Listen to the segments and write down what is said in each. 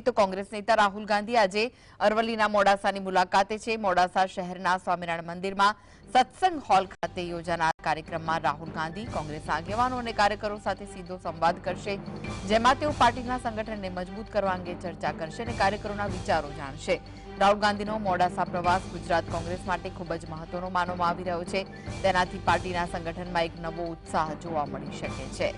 તો કોંગ્રેસ નેતા રાહુલ ગાંધી આજે અરવલ્લીના મોડાસાની મુલાકાતે છે. મોડાસા શહેરના સ્વામિનારાયણ મંદિરમાં સત્સંગ હોલ ખાતે યોજાનાર કાર્યક્રમમાં રાહુલ ગાંધી કોંગ્રેસ આગેવાનો અને કાર્યકરો સાથે સીધો સંવાદ કરશે, જેમાં તેઓ પાર્ટીના સંગઠનને મજબૂત કરવા અંગે ચર્ચા કરશે અને કાર્યકરોના વિચારો જાણશે. રાહુલ ગાંધીનો મોડાસા પ્રવાસ ગુજરાત કોંગ્રેસ માટે ખૂબ જ મહત્વનો માનવામાં આવી રહ્યો છે. તેનાથી પાર્ટીના સંગઠનમાં એક નવો ઉત્સાહ જોવા મળી શકે છે.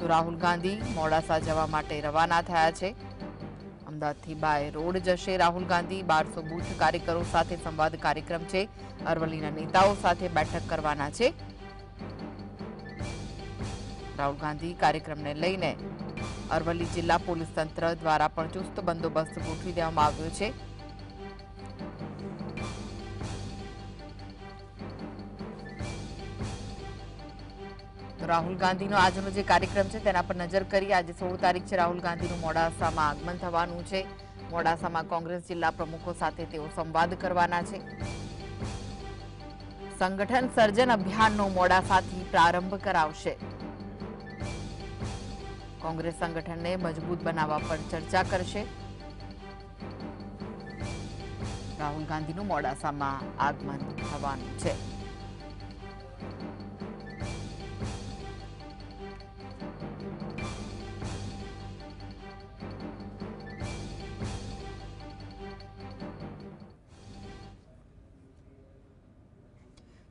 તો રાહુલ ગાંધી મોડાસા જવા માટે રવાના થયા છે. અમદાવાદથી બાય રોડ જશે રાહુલ ગાંધી. બારસો બુથ કાર્યકરો સાથે સંવાદ કાર્યક્રમ છે. અરવલ્લીના નેતાઓ સાથે બેઠક કરવાના છે. રાહુલ ગાંધી કાર્યક્રમને લઈને અરવલ્લી જિલ્લા પોલીસ તંત્ર દ્વારા પણ ચુસ્ત બંદોબસ્ત ગોઠવી દેવામાં આવ્યો છે. રાહુલ ગાંધીનો આજનો જે કાર્યક્રમ છે તેના પર નજર કરીએ આજે સોળ તારીખ છે રાહુલ ગાંધીનું મોડાસામાં આગમન થવાનું છે. મોડાસામાં કોંગ્રેસ જિલ્લા પ્રમુખો સાથે તેઓ સંવાદ કરવાના છે. સંગઠન સર્જન અભિયાનનો મોડાસાથી પ્રારંભ કરાવશે. કોંગ્રેસ સંગઠનને મજબૂત બનાવવા પર ચર્ચા કરશે. રાહુલ ગાંધીનું મોડાસામાં આગમન થવાનું છે.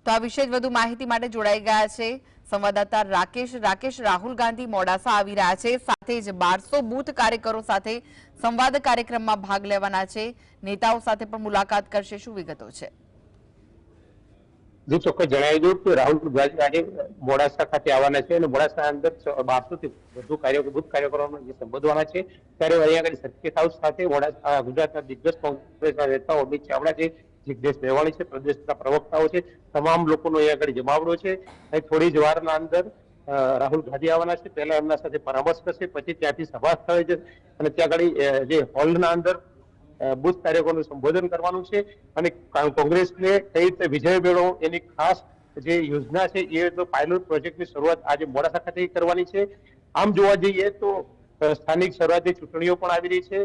તો આ વિશે જ વધુ માહિતી માટે જોડાઈ ગયા છે સંવાદદાતા રાકેશ. રાકેશ, રાહુલ ગાંધી મોડાસા આવી રહ્યા છે. સાથે જ બારસો બૂથ કાર્યકરો સાથે સંવાદ કાર્યક્રમમાં ભાગ લેવાના છે. નેતાઓ સાથે પણ મુલાકાત કરશે. શું વિગતો છે? જે ચોક્કસ જણાવી દઉં કે રાહુલ ગાંધી આજે મોડાસા ખાતે આવવાના છે અને મોડાસા અંદર બારસો થી વધુ કાર્ય બુથ કાર્યક્રમો જે સંબોધવાના છે. ત્યારે અહીંયા આગળ સર્કિટ હાઉસ ખાતે મોડાસા, ગુજરાતના દિગ્ગજ કોંગ્રેસના નેતાઓ અમિત ચાવડા છે. જિગ્નેશ મેવાણી છે, પ્રદેશના પ્રવક્તાઓ છે, તમામ લોકોનો અહીંયા આગળ જમાવડો છે. અહીં થોડી જ વારના અંદર રાહુલ ગાંધી આવવાના છે, પહેલા એમના સાથે પરામર્શ કરશે પછી ત્યાંથી સભા સ્થળે જશે અને ત્યાં આગળ જે હોલના અંદર બુથ કાર્યકરોનું સંબોધન કરવાનું છે અને કોંગ્રેસને કઈ રીતે વિજય મેળવો એની ખાસ જે યોજના છે, એ તો પાયલોટ પ્રોજેક્ટની શરૂઆત આજે મોડાસા ખાતે કરવાની છે. આમ જોવા જઈએ તો સ્થાનિક સ્વરાજ્ય ચૂંટણીઓ પણ આવી રહી છે.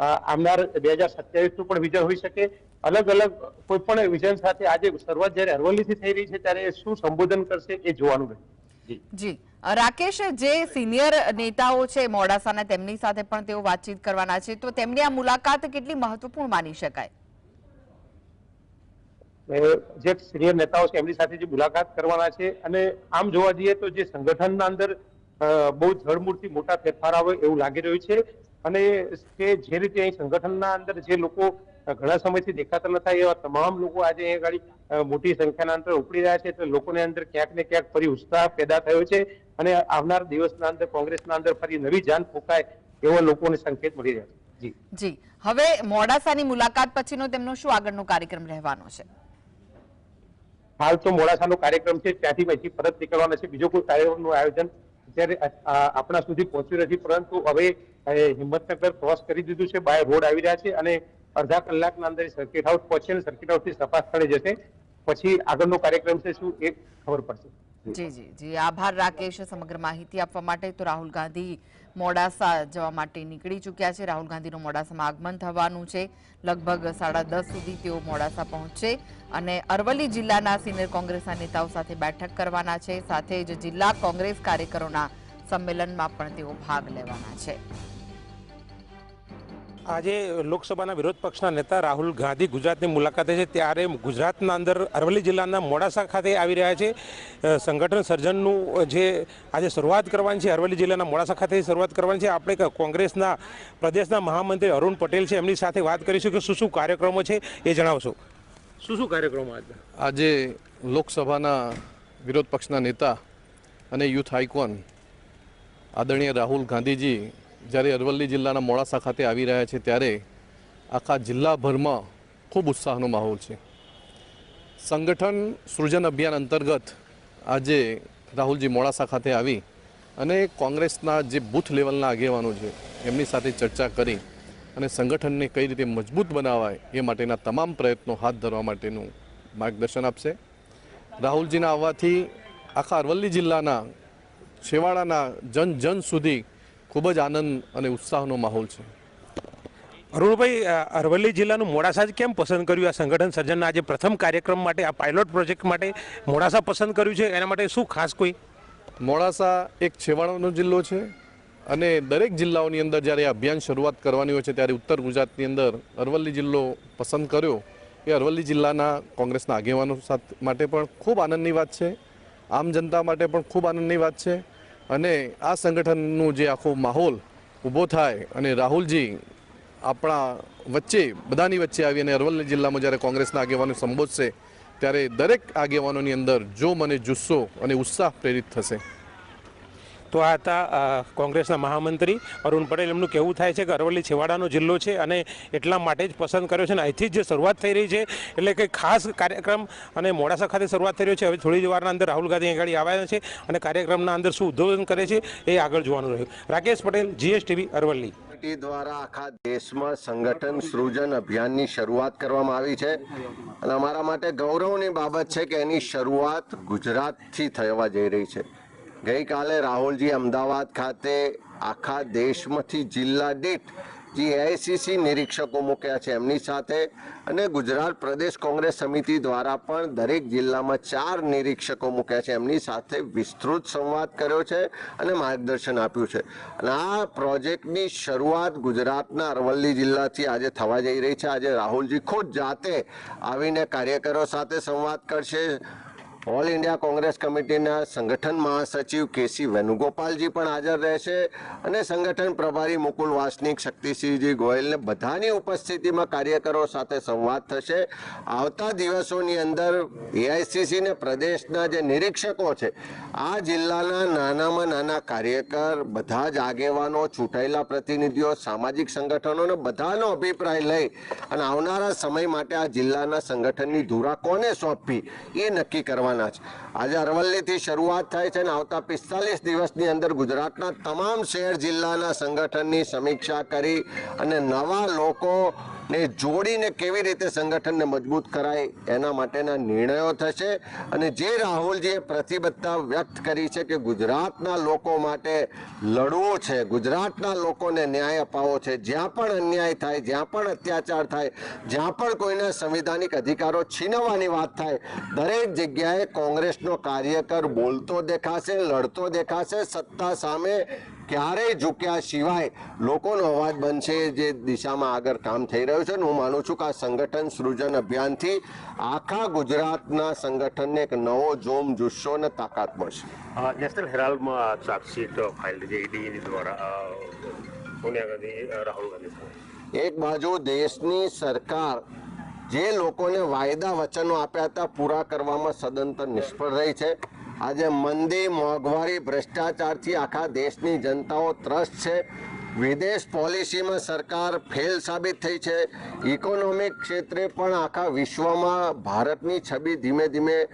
આવનાર બે હજાર સત્યાવીસનું પણ વિજય હોઈ શકે. અલગ અલગ કોઈ પણ વિઝન સાથે આજે શરૂઆત જયારે અરવલ્લીથી થઈ રહી છે ત્યારે શું સંબોધન કરશે એ જોવાનું રહ્યું. જી. રાકેશ જે સિનિયર નેતાઓ છે મોડાસાના તેમની સાથે પણ તેઓ વાતચીત કરવાના છે તો તેમની આ મુલાકાત કેટલી મહત્વપૂર્ણ માની શકાય? જે સિનિયર નેતાઓ છે એમની સાથે જે મુલાકાત કરવાના છે અને આમ જોવા જઈએ તો જે સંગઠનના અંદર બહુ જળમૂળથી મોટા ફેરફાર આવે એવું લાગી રહ્યું છે. અને કે જે રીતે અહીં સંગઠનના અંદર જે લોકો ઘણા સમયથી દેખાતા નતા એવા તમામ લોકો આજે અહીંયા ગાડી મોટી સંખ્યાના અંદર ઉપડી રહ્યા છે એટલે લોકોને અંદર ક્યાંક ને ક્યાંક ફરી ઉત્સાહ પેદા થયો છે અને આવનાર દિવસના અંદર કોંગ્રેસના અંદર ફરી નવી જાન ફૂંકાય એવો લોકોને સંકેત મળી રહ્યા છે. જી. જી. હવે મોડાસાની મુલાકાત પછીનો તેમનો શું આગળનો કાર્યક્રમ રહેવાનો છે? હાલ તો મોડાસાનો કાર્યક્રમ છે ત્યાંથી પછી પરત નીકળવાનો છે. બીજો કોઈ કાર્યક્રમનું આયોજન અત્યારે આપણા સુધી પહોંચ્યું નથી પરંતુ હવે હિંમતનગર ક્રોસ કરી દીધું છે. બાય રોડ આવી રહ્યા છે અને અડધા કલાકના અંદર સર્કિટ હાઉસ પહોંચે અને સર્કિટ હાઉસથી સભા સ્થળે જશે. પછી આગળનો કાર્યક્રમ છે શું એ ખબર પડશે. જી જી જી. આભાર રાકેશ સમગ્ર માહિતી આપવા માટે. તો રાહુલ ગાંધી મોડાસા જવા માટે નીકળી ચૂક્યા છે. રાહુલ ગાંધીનું મોડાસામાં આગમન થવાનું છે. લગભગ સાડા દસ સુધી તેઓ મોડાસા પહોંચશે અને અરવલ્લી જિલ્લાના સિનિયર કોંગ્રેસના નેતાઓ સાથે બેઠક કરવાના છે. સાથે જ જિલ્લા કોંગ્રેસ કાર્યકરોના સંમેલનમાં પણ તેઓ ભાગ લેવાના છે. આજે લોકસભાના વિરોધ પક્ષના નેતા રાહુલ ગાંધી ગુજરાતની મુલાકાતે છે. ત્યારે ગુજરાતના અંદર અરવલ્લી જિલ્લાના મોડાસા ખાતે આવી રહ્યા છે. સંગઠન સર્જનનું જે આજે શરૂઆત કરવાની છે, અરવલ્લી જિલ્લાના મોડાસા ખાતે શરૂઆત કરવાની છે. આપણે કોંગ્રેસના, પ્રદેશના મહામંત્રી અરુણ પટેલ છે, એમની સાથે વાત કરીશું કે શું શું કાર્યક્રમો છે એ જણાવશો. શું શું કાર્યક્રમો આજે? આજે લોકસભાના વિરોધ પક્ષના નેતા અને યુથ આઇકોન આદરણીય રાહુલ ગાંધીજી જ્યારે અરવલ્લી જિલ્લાના મોડાસા ખાતે આવી રહ્યા છે, ત્યારે આખા જિલ્લાભરમાં ખૂબ ઉત્સાહનો માહોલ છે. સંગઠન સૃજન અભિયાન અંતર્ગત આજે રાહુલજી મોડાસા ખાતે આવી અને કોંગ્રેસના જે બૂથ લેવલના આગેવાનો છે, એમની સાથે ચર્ચા કરી અને સંગઠનને કઈ રીતે મજબૂત બનાવાય એ માટેના તમામ પ્રયત્નો હાથ ધરવા માટેનું માર્ગદર્શન આપશે. રાહુલજીના આવવાથી આખા અરવલ્લી જિલ્લાના, છેવાડાના જન જન સુધી ખૂબ જ આનંદ અને ઉત્સાહનો માહોલ છે. અરુણભાઈ અરવલ્લી જિલ્લાનું મોડાસા જ કેમ પસંદ કર્યું? આ સંગઠન સર્જનના આજે પ્રથમ કાર્યક્રમ માટે આ પાયલોટ પ્રોજેક્ટ માટે મોડાસા પસંદ કર્યું છે? એના માટે શું ખાસ કોઈ? મોડાસા એક છેવાડાનો જિલ્લો છે અને દરેક જિલ્લાઓની અંદર જ્યારે અભિયાન શરૂઆત કરવાની હોય છે ત્યારે ઉત્તર ગુજરાતની અંદર અરવલ્લી જિલ્લો પસંદ કર્યો. એ અરવલ્લી જિલ્લાના કોંગ્રેસના આગેવાનો સાથ માટે પણ ખૂબ આનંદની વાત છે. આમ જનતા માટે પણ ખૂબ આનંદની વાત છે. અને આ સંગઠનનું જે આખો માહોલ ઊભો થાય અને રાહુલજી આપણા વચ્ચે, બધાની વચ્ચે આવી અને અરવલ્લી જિલ્લામાં જ્યારે કોંગ્રેસના આગેવાનો સંબોધશે, ત્યારે દરેક આગેવાનોની અંદર જો મને જુસ્સો અને ઉત્સાહ પ્રેરિત થશે. તો આ હતા કોંગ્રેસના મહામંત્રી. અરુણ પટેલ એમનું કહેવું થાય છે કે અરવલ્લી છેવાડાનો જિલ્લો છે અને એટલા માટે જ પસંદ કર્યો છે અને અહીંથી જ જે શરૂઆત થઈ રહી છે, એટલે કે ખાસ કાર્યક્રમ અને મોડાસા ખાતે શરૂઆત થઈ રહ્યો છે. હવે થોડી જ વારના અંદર રાહુલ ગાંધી આગળ આવ્યા છે અને કાર્યક્રમના અંદર શું ઉદ્બોધન કરે છે એ આગળ જોવાનું રહ્યું. રાકેશ પટેલ, જીએસટીવી, અરવલ્લી. કમિટી દ્વારા આખા દેશમાં સંગઠન સૃજન અભિયાનની શરૂઆત કરવામાં આવી છે. અને અમારા માટે ગૌરવની બાબત છે કે એની શરૂઆત ગુજરાતથી થવા જઈ રહી છે. ગઈકાલે રાહુલજી અમદાવાદ ખાતે આખા દેશમાંથી જિલ્લા દીઠ જે એઆઈસીસી નિરીક્ષકો મૂક્યા છે. એમની સાથે અને ગુજરાત પ્રદેશ કોંગ્રેસ સમિતિ દ્વારા પણ દરેક જિલ્લામાં ચાર નિરીક્ષકો મૂક્યા છે. એમની સાથે વિસ્તૃત સંવાદ કર્યો છે અને માર્ગદર્શન આપ્યું છે. અને આ પ્રોજેક્ટની શરૂઆત ગુજરાતના અરવલ્લી જિલ્લાથી આજે થવા જઈ રહી છે. આજે રાહુલજી ખુદ જાતે આવીને કાર્યકરો સાથે સંવાદ કરશે. ઓલ ઇન્ડિયા કોંગ્રેસ કમિટીના સંગઠન મહાસચિવ કેસી વેણુગોપાલજી પણ હાજર રહેશે અને સંગઠન પ્રભારી મુકુલ વાસનિક શક્તિસિંહજી ગોયલને બધાની ઉપસ્થિતિમાં કાર્યકરો સાથે સંવાદ થશે. આવતા દિવસોની અંદર એઆઈસીસીને પ્રદેશના જે નિરીક્ષકો છે, આ જિલ્લાના નાનામાં નાના કાર્યકર, બધા જ આગેવાનો, ચૂંટાયેલા પ્રતિનિધિઓ, સામાજિક સંગઠનોને બધાનો અભિપ્રાય લઈ અને આવનારા સમય માટે આ જિલ્લાના સંગઠનની ધુરા કોને સોંપવી એ નક્કી કરવાના છે. આજે અરવલ્લીથી શરૂઆત થાય છે અને આવતા પિસ્તાલીસ દિવસની અંદર ગુજરાતના તમામ શહેર જિલ્લાના સંગઠનની સમીક્ષા કરી અને નવા લોકો ને જોડીને કેવી રીતે સંગઠનને મજબૂત કરાય એના માટેના નિર્ણયો થશે અને જે રાહુલજીએ પ્રતિબદ્ધતા વ્યક્ત કરી છે કે ગુજરાતના લોકો માટે લડવો છે, ગુજરાતના લોકોને ન્યાય અપાવવો છે, જ્યાં પણ અન્યાય થાય, જ્યાં પણ અત્યાચાર થાય, જ્યાં પણ કોઈના સંવિધાનિક અધિકારો છીનવવાની વાત થાય, દરેક જગ્યાએ કોંગ્રેસનો કાર્યકર બોલતો દેખાશે, લડતો દેખાશે, સત્તા સામે ક્યારેય ઝૂક્યા સિવાય લોકોનો અવાજ બનશે જે દિશામાં આગળ કામ થઈ રહ્યું છે ને હું માનું છું કે આ સંગઠન સૃજન અભિયાનથી આખા ગુજરાતના સંગઠનને એક નવો જોમ જુસ્સો અને તાકાત મળશે. નેશનલ હેરાલ્ડમાં ચાર્જશીટ ફાઇલ છે ઈડી દ્વારા સોનિયા ગાંધી રાહુલ ગાંધી એક બાજુ દેશની સરકાર જે લોકોને વાયદા વચનો આપ્યા હતા પૂરા કરવામાં સદંતર નિષ્ફળ રહી છે. આજે મંદી, મોંઘવારી, ભ્રષ્ટાચારથી આખા દેશની જનતાઓ ત્રસ્ત છે. વિદેશ પોલિસીમાં સરકાર ફેલ સાબિત થઈ છે. ઇકોનોમિક ક્ષેત્રે પણ આખા વિશ્વમાં ભારતની છબી ધીમે ધીમે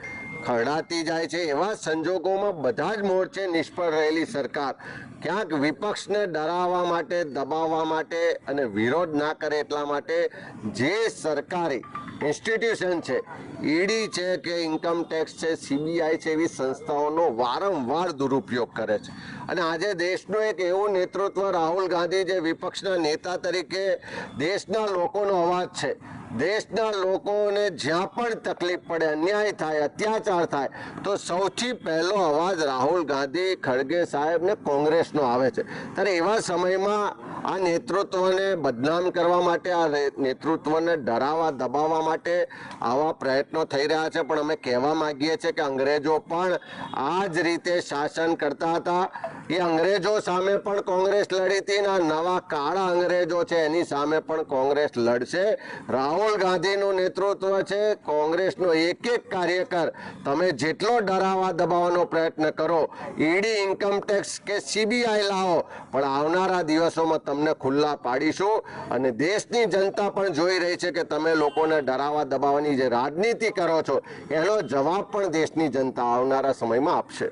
ખરડાતી જાય છે. એવા સંજોગોમાં બધા જ મોરચે નિષ્ફળ રહેલી સરકાર. ક્યાંક વિપક્ષને ડરાવવા માટે, દબાવવા માટે અને વિરોધ ના કરે એટલા માટે જે સરકારી ઇન્સ્ટિટ્યુશન છે. ઈડી છે કે ઇન્કમ ટેક્સ છે સીબીઆઈ છે, એવી સંસ્થાઓનો વારંવાર દુરુપયોગ કરે છે. અને આજે દેશનું એક એવું નેતૃત્વ રાહુલ ગાંધી જે વિપક્ષના નેતા તરીકે દેશના લોકોનો અવાજ છે. દેશના લોકોને જ્યાં પણ તકલીફ પડે, અન્યાય થાય, અત્યાચાર થાય, તો સૌથી પહેલો અવાજ રાહુલ ગાંધી, ખડગે સાહેબને કોંગ્રેસનો આવે છે. ત્યારે એવા સમયમાં આ નેતૃત્વને બદનામ કરવા માટે, આ નેતૃત્વને ડરાવવા, દબાવવા માટે આવા પ્રયત્નો થઈ રહ્યા છે. પણ અમે કહેવા માંગીએ છીએ કે અંગ્રેજો પણ આ જ રીતે શાસન કરતા હતા. એ અંગ્રેજો સામે પણ કોંગ્રેસ લડી હતી અને નવા કાળા અંગ્રેજો છે, એની સામે પણ કોંગ્રેસ લડશે. રાહુલ ગાંધીનું નેતૃત્વ છે, કોંગ્રેસનો એક એક કાર્યકર. તમે જેટલો ડરાવા દબાવવાનો પ્રયત્ન કરો, ઈડી ઇન્કમટેક્સ કે સીબીઆઈ લાવો, પણ આવનારા દિવસોમાં તમને ખુલ્લા પાડીશું. અને દેશની જનતા પણ જોઈ રહી છે કે તમે લોકોને ડરાવા દબાવવાની જે રાજનીતિ કરો છો, એનો જવાબ પણ દેશની જનતા આવનારા સમયમાં આપશે.